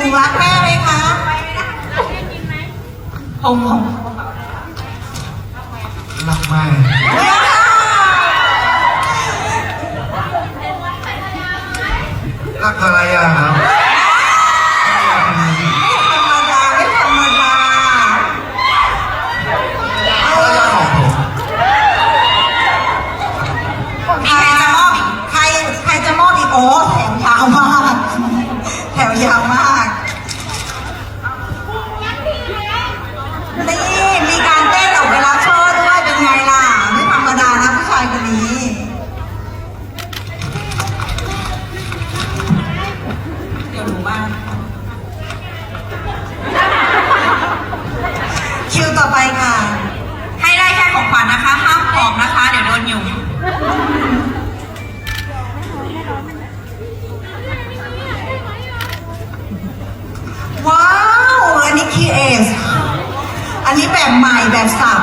หนูรักแม่ไหมคะหงหงรักแม่รักภรรยาครับธรรมดาไม่ธรรมดาภรรยาของผมใครจะมอบใครใครจะมอบอีกโอ้แถวยาวมาก อันนี้แบบใหม่แบบสับ